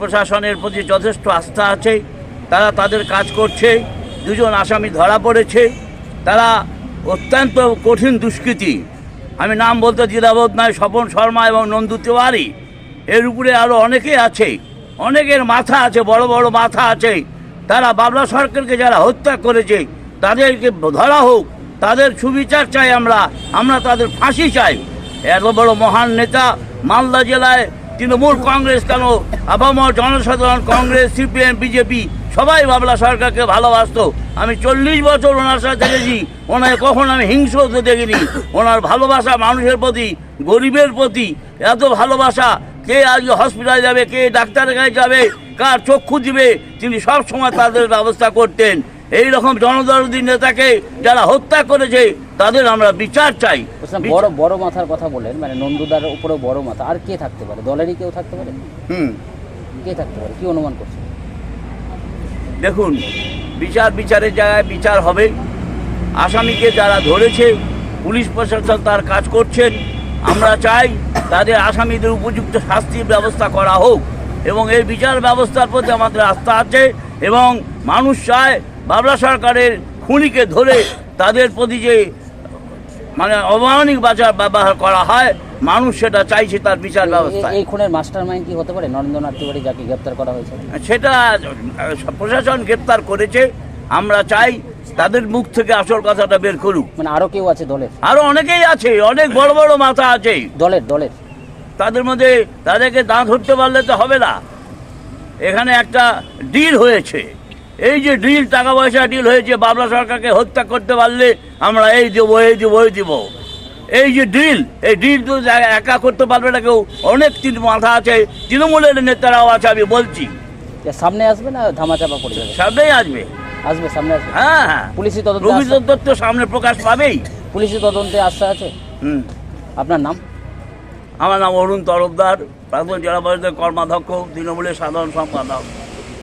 প্রশাসনের প্রতি যথেষ্ট আস্থা আছে, তারা তাদের কাজ করছে, দুজন আসামি ধরা পড়েছে, তারা অত্যন্ত কঠিন দুষ্কৃতী। আমি নাম বলতে দ্বিধাবোধ নয়, স্বপন শর্মা এবং নন্দু তিওয়ারি। এর উপরে আরও অনেকে আছে, অনেকের মাথা আছে, বড় বড় মাথা আছে। তারা বাবলা সরকারকে যারা হত্যা করেছে, তাদেরকে ধরা হোক, তাদের সুবিচার চাই আমরা আমরা তাদের ফাঁসি চাই। এত বড় মহান নেতা মালদা জেলায় তৃণমূল কংগ্রেস কেন? আপামর জনসাধারণ, কংগ্রেস, সিপিএম, বিজেপি, সবাই বাবলা সরকারকে ভালোবাসত। আমি চল্লিশ বছর ওনার সাথে দেখেছি। ওনাকে কখন আমি হিংস্র হতে দেখিনি। ওনার ভালোবাসা মানুষের প্রতি, গরিবের প্রতি। এত ভালোবাসা, কে আজকে হসপিটালে যাবে, কে ডাক্তারের কাছে যাবে, কার চক্ষু দিবে, তিনি সব সময় তাদের ব্যবস্থা করতেন। এই রকম জনদরদী নেতাকে যারা হত্যা করেছে তাদের আমরা বিচার চাই। বড় বড় মাথার কথা বলেন মানে নন্দুদার উপরেও বড় মাথা। আর কে থাকতে পারে? দলেরই কেউ থাকতে পারে? হুম। কে থাকতে পারে? কি অনুমান করছে? দেখুন বিচার বিচারের জায়গায় বিচার হবে। আসামিকে যারা ধরেছে পুলিশ প্রশাসন তার কাজ করছেন। আমরা চাই তাদের আসামিদের উপযুক্ত শাস্তির ব্যবস্থা করা হোক। এবং এই বিচার ব্যবস্থার প্রতি আমাদের আস্থা আছে এবং মানুষ চায় বাবলা সরকারের খুনিকে ধরে তাদের প্রতি যে মানে অমানবিক বাজার ব্যবহার করা হয় মানুষ সেটা চাইছে তার বিচার ব্যবস্থা এই খুনের মাস্টার মাইন্ড কি হতে পারে? নরেন্দ্রনাথ তিওয়ারি যাকে গ্রেপ্তার করা হয়েছে। সেটা প্রশাসন গ্রেপ্তার করেছে। আমরা চাই তাদের মুখ থেকে আসল কথাটা বের করুক। মানে আরও কেউ আছে দলের? আরও অনেকেই আছে অনেক বড় বড় মাথা আছে। দলের দলের। তাদের মধ্যে তাদেরকে দাঁত ধরতে পারলে তো হবে না। এখানে একটা ডিল হয়েছে। এই যে ডিল টাকা পয়সা ডিল হয়েছে বাবলা সরকারকে হত্যা করতে পারলে আমরা এই দেবো এই দেবো এই দেবো। এই যে ডিল এই ডিল তো একা করতে পারবে না কেউ। অনেক মাথা আছে তৃণমূলের নেতারাও আছে আমি বলছি। সামনে আসবে না ধামাচাপা পড়ে যাবে? সামনেই আসবে। আসবে সামনে আসবে? হ্যাঁ হ্যাঁ। পুলিশি তদন্তে আস্থা- দত্ত সামনে প্রকাশ পাবেই। পুলিশি তদন্তে আস্থা আছে? হুম। আপনার নাম? আমার নাম অরুণ তরফদার প্রাথমিক জেলা পরিষদের কর্মাধ্যক্ষ তৃণমূলের সাধারণ সম্পাদক।